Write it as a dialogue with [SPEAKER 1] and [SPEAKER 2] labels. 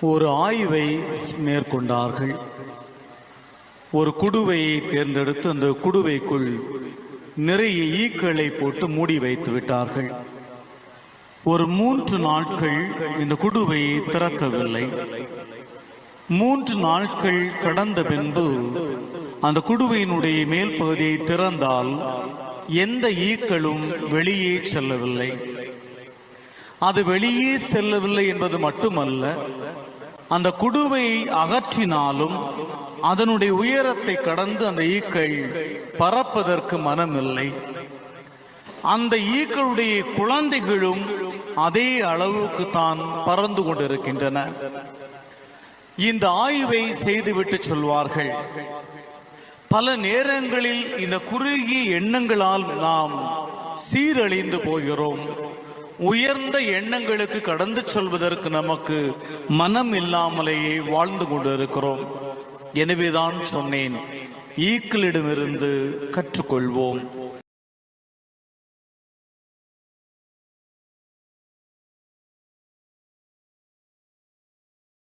[SPEAKER 1] ஒரு ஆய்வை மேற்கொண்டார்கள். ஒரு குடுவையை தேர்ந்தெடுத்து அந்த குடுவைக்குள் நிறைய ஈக்களை போட்டு மூடி வைத்து விட்டார்கள். ஒரு மூன்று நாட்கள் இந்த குடுவையை திறக்கவில்லை. மூன்று நாட்கள் கடந்த பின்பு அந்த குடுவையினுடைய மேல் பகுதியை திறந்தால் எந்த ஈக்களும் வெளியே செல்லவில்லை. அது வெளியே செல்லவில்லை என்பது மட்டுமல்ல அந்த குடுவையை அகற்றினாலும் அதனுடைய உயரத்தை கடந்து அந்த ஈக்கள் பறப்பதற்கு மனமில்லை. அந்த ஈக்களுடைய குழந்தைகளும் அதே அளவுக்கு தான் பறந்து கொண்டிருக்கின்றன. இந்த ஆய்வை செய்துவிட்டு சொல்வார்கள் பல நேரங்களில் இந்த குறுகிய எண்ணங்களால் நாம் சீரழிந்து போகிறோம். உயர்ந்த எண்ணங்களுக்கு கடந்து சொல்வதற்கு நமக்கு மனம் இல்லாமலேயே வாழ்ந்து கொண்டிருக்கிறோம். எனவேதான் சொன்னேன் ஈக்களிடமிருந்து கற்றுக்கொள்வோம்.